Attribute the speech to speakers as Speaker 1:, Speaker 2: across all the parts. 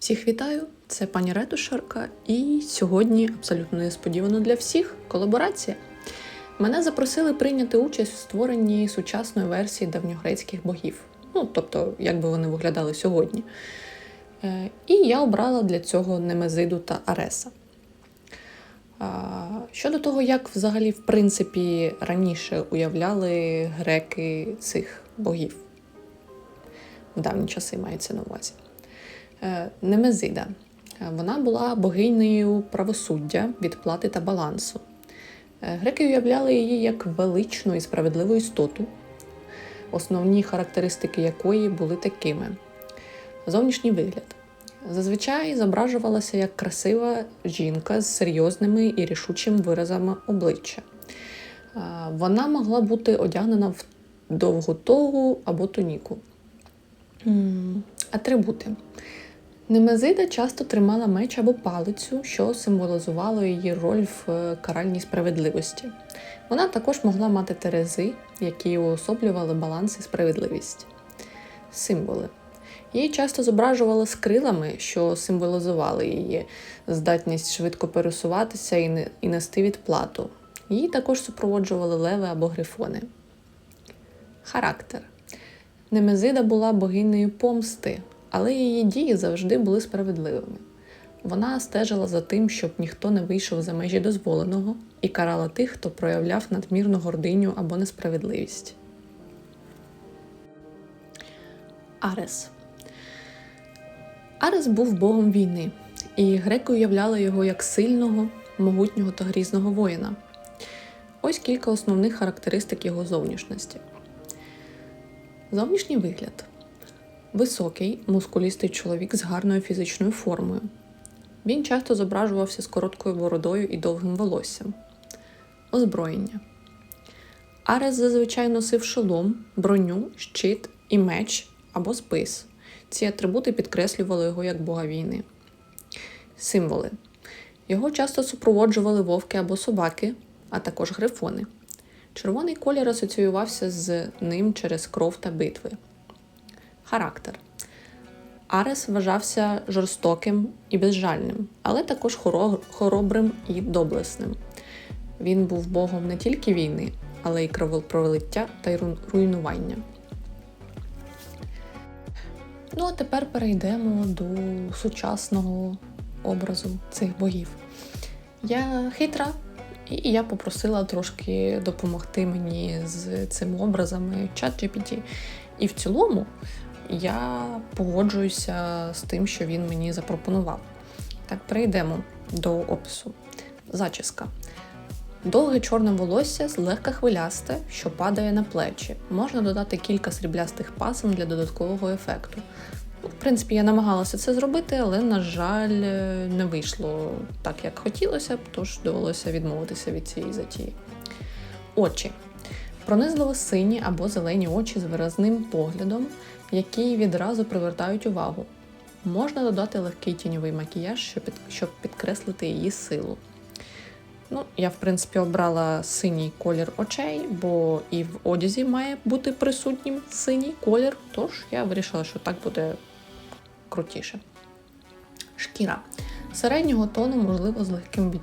Speaker 1: Всіх вітаю! Це пані Ретушарка, і сьогодні абсолютно несподівано для всіх колаборація. Мене запросили прийняти участь в створенні сучасної версії давньогрецьких богів, ну тобто, як би вони виглядали сьогодні. Е, І я обрала для цього Немезиду та Ареса. Щодо того, як взагалі, в принципі, раніше уявляли греки цих богів. В давні часи мається на увазі. Е, Немезида. Е, Вона була богинею правосуддя, відплати та балансу. Е, Греки уявляли її як величну і справедливу істоту, основні характеристики якої були такими: зовнішній вигляд. Зазвичай зображувалася як красива жінка з серйозними і рішучими виразами обличчя. Вона могла бути одягнена в довгу тогу або туніку. Атрибути. Немезида часто тримала меч або палицю, що символізувало її роль в е, каральній справедливості. Вона також могла мати терези, які уособлювали баланс і справедливість. Символи. Її часто зображували з крилами, що символізували її здатність швидко пересуватися і не- і нести відплату. Її також супроводжували леви або грифони. Характер. Немезида була богинею помсти, але її дії завжди були справедливими. Вона стежила за тим, щоб ніхто не вийшов за межі дозволеного, і карала тих, хто проявляв надмірну гординю або несправедливість. Арес. Арес був богом війни, і греки уявляли його як сильного, могутнього та грізного воїна. Ось кілька основних характеристик його зовнішності. Зовнішній вигляд. Високий, мускулістий чоловік з гарною фізичною формою. Він часто зображувався з короткою бородою і довгим волоссям. Озброєння. Арес зазвичай носив шолом, броню, щит і меч або спис. Ці атрибути підкреслювали його як бога війни. Символи. Його часто супроводжували вовки або собаки, а також грифони. Червоний колір асоціювався з ним через кров та битви. Характер. Арес вважався жорстоким і безжальним, але також хоро- хоробрим і доблесним. Він був богом не тільки війни, але й кровопролиття та й ру- руйнування. Ну а тепер перейдемо до сучасного образу цих богів. Я хитра, і я попросила трошки допомогти мені з цими образами ChatGPT. І в цілому я погоджуюся з тим, що він мені запропонував. Так, перейдемо до опису. Зачіска. Довге чорне волосся злегка хвилясте, що падає на плечі. Можна додати кілька сріблястих пасом для додаткового ефекту. В принципі, я намагалася це зробити, але, на жаль, е, не вийшло так, як хотілося тож довелося відмовитися від цієї затії. Очі. Пронизливо сині або зелені очі з виразним поглядом, які відразу привертають увагу. Можна додати легкий тіньовий макіяж, щоб, підкреслити її силу. Ну, я, в принципі, обрала синій колір очей, бо і в одязі має бути присутнім синій колір, тож я вирішила, що так буде крутіше. Шкіра. Середнього тону, можливо, з легким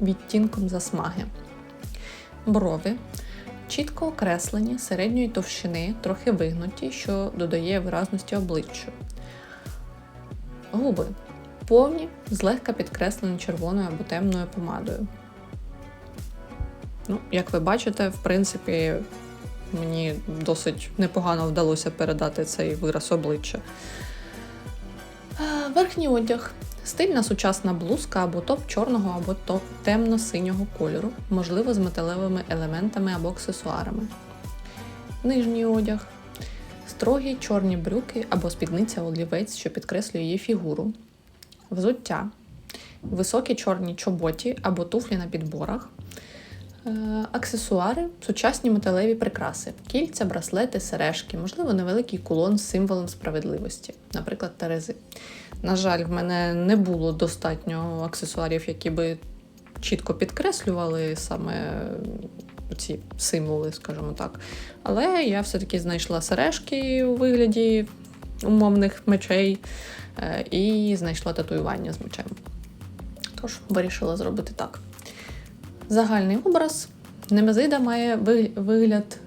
Speaker 1: відтінком засмаги. Брови. Чітко окреслені, середньої товщини, трохи вигнуті, що додає виразності обличчю. Губи. Повні, злегка підкреслені червоною або темною помадою. Ну, як ви бачите, в принципі, мені досить непогано вдалося передати цей вираз обличчя. Е, Верхній одяг. Стильна сучасна блузка або топ чорного або топ темно-синього кольору, можливо, з металевими елементами або аксесуарами. Нижній одяг. Строгі чорні брюки або спідниця олівець, що підкреслює її фігуру. Взуття. Високі чорні чоботі або туфлі на підборах. Е, Аксесуари, сучасні металеві прикраси, кільця, браслети, сережки, можливо, невеликий кулон з символом справедливості, наприклад, терези. На жаль, в мене не було достатньо аксесуарів, які би чітко підкреслювали саме ці символи, скажімо так. Але я все-таки знайшла сережки у вигляді умовних мечей, е, і знайшла татуювання з мечем. Тож вирішила зробити так. Загальний образ. Немезида має вигляд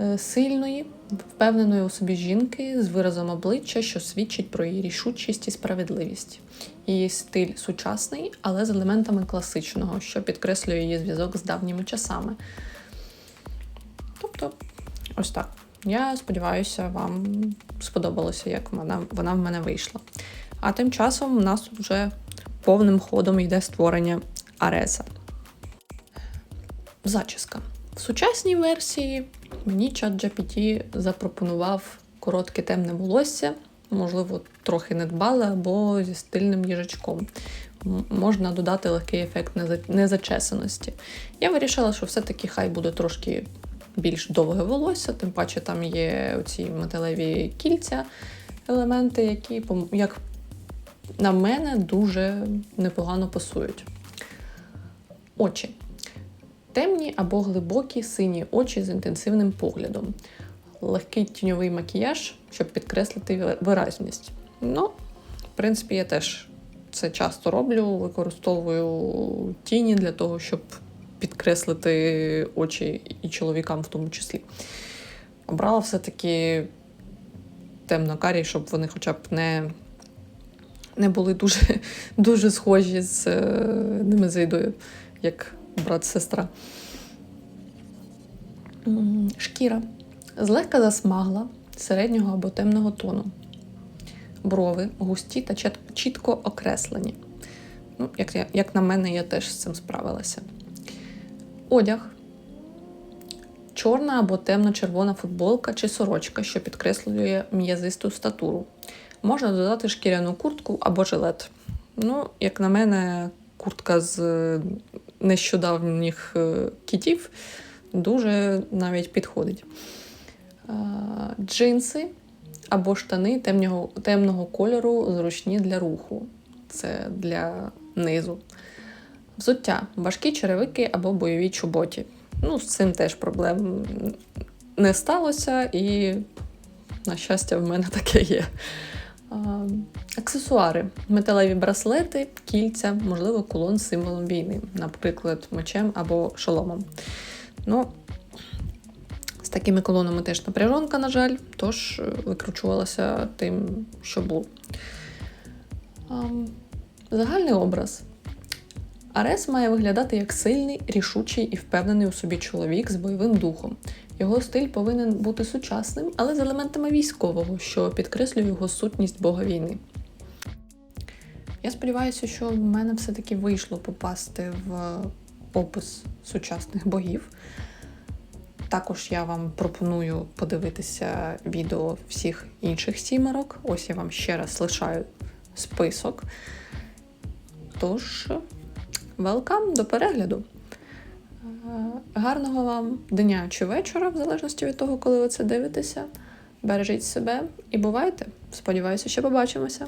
Speaker 1: е, сильної, впевненої у собі жінки з виразом обличчя, що свідчить про її рішучість і справедливість. Її стиль сучасний, але з елементами класичного, що підкреслює її зв'язок з давніми часами. Тобто, ось так. Я сподіваюся, вам сподобалося, як вона, вона в мене вийшла. А тим часом у нас вже повним ходом йде створення Ареса. Зачіска. В сучасній версії мені ChatGPT запропонував коротке темне волосся, можливо, трохи недбале або зі стильним їжачком. Можна додати легкий ефект неза- незачесаності. Я вирішила, що все-таки хай буде трошки більш довге волосся, тим паче там є оці металеві кільця, елементи, які, як на мене, дуже непогано пасують. Очі. Темні або глибокі сині очі з інтенсивним поглядом. Легкий тіньовий макіяж, щоб підкреслити виразність. Ну, в принципі, я теж це часто роблю, використовую тіні для того, щоб підкреслити очі і чоловікам в тому числі. Обрала все-таки темно-карі, щоб вони хоча б не, не були дуже, дуже схожі з е, немезидою, як брат-сестра. Шкіра. Злегка засмагла, середнього або темного тону. Брови густі та чітко окреслені. Ну, як, як на мене, я теж з цим справилася. Одяг. Чорна або темно-червона футболка чи сорочка, що підкреслює м'язисту статуру. Можна додати шкіряну куртку або жилет. Ну, як на мене, куртка з нещодавніх е, кітів дуже навіть підходить. Джинси або штани темного, темного кольору, зручні для руху. Це для низу. Взуття, важкі черевики або бойові чоботі. Ну, з цим теж проблем не сталося, і, на щастя, в мене таке є. Аксесуари, металеві браслети, кільця, можливо, кулон з символом війни, наприклад, мечем або шоломом. Ну, з такими колонами теж напряжонка, на жаль, тож е, викручувалася тим, що було. Загальний образ. Арес має виглядати як сильний, рішучий і впевнений у собі чоловік з бойовим духом. Його стиль повинен бути сучасним, але з елементами військового, що підкреслює його сутність бога війни. Я сподіваюся, що в мене все-таки вийшло попасти в опис сучасних богів. Також я вам пропоную подивитися відео всіх інших сімерок. Ось я вам ще раз лишаю список. Тож, велкам до перегляду. Е, Гарного вам дня чи вечора, в залежності від того, коли ви це дивитеся. Бережіть себе і бувайте. Сподіваюся, що побачимося.